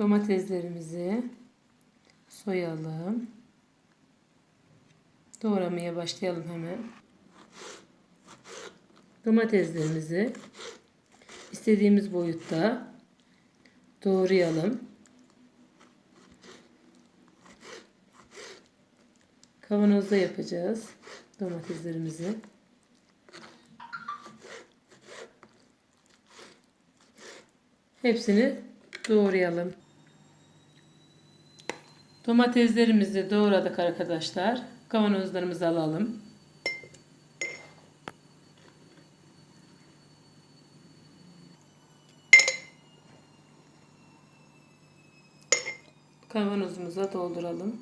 Domateslerimizi soyalım. Doğramaya başlayalım hemen. Domateslerimizi istediğimiz boyutta doğrayalım. Kavanozda yapacağız domateslerimizi. Hepsini doğrayalım. Domateslerimizi doğradık arkadaşlar. Kavanozlarımızı alalım. Kavanozumuza dolduralım.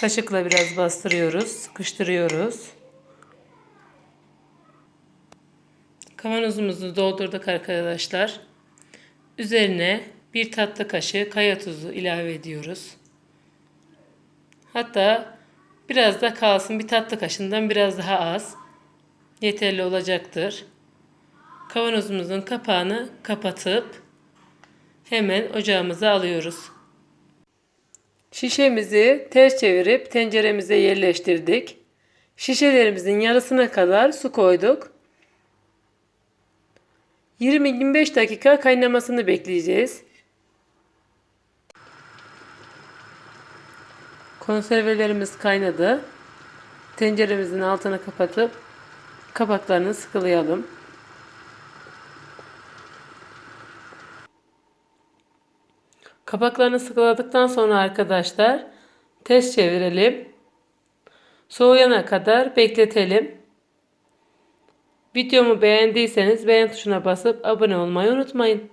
Kaşıkla biraz bastırıyoruz, sıkıştırıyoruz. Kavanozumuzu doldurduk arkadaşlar. Üzerine bir tatlı kaşığı kaya tuzu ilave ediyoruz. Hatta biraz da kalsın bir tatlı kaşığından biraz daha az. Yeterli olacaktır. Kavanozumuzun kapağını kapatıp hemen ocağımıza alıyoruz. Şişemizi ters çevirip tenceremize yerleştirdik. Şişelerimizin yarısına kadar su koyduk. 20-25 dakika kaynamasını bekleyeceğiz. Konservelerimiz kaynadı. Tenceremizin altını kapatıp kapaklarını sıkılayalım. Kapaklarını sıkıladıktan sonra arkadaşlar ters çevirelim. Soğuyana kadar bekletelim. Videomu beğendiyseniz beğen tuşuna basıp abone olmayı unutmayın.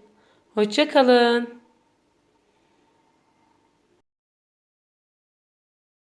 Hoşçakalın.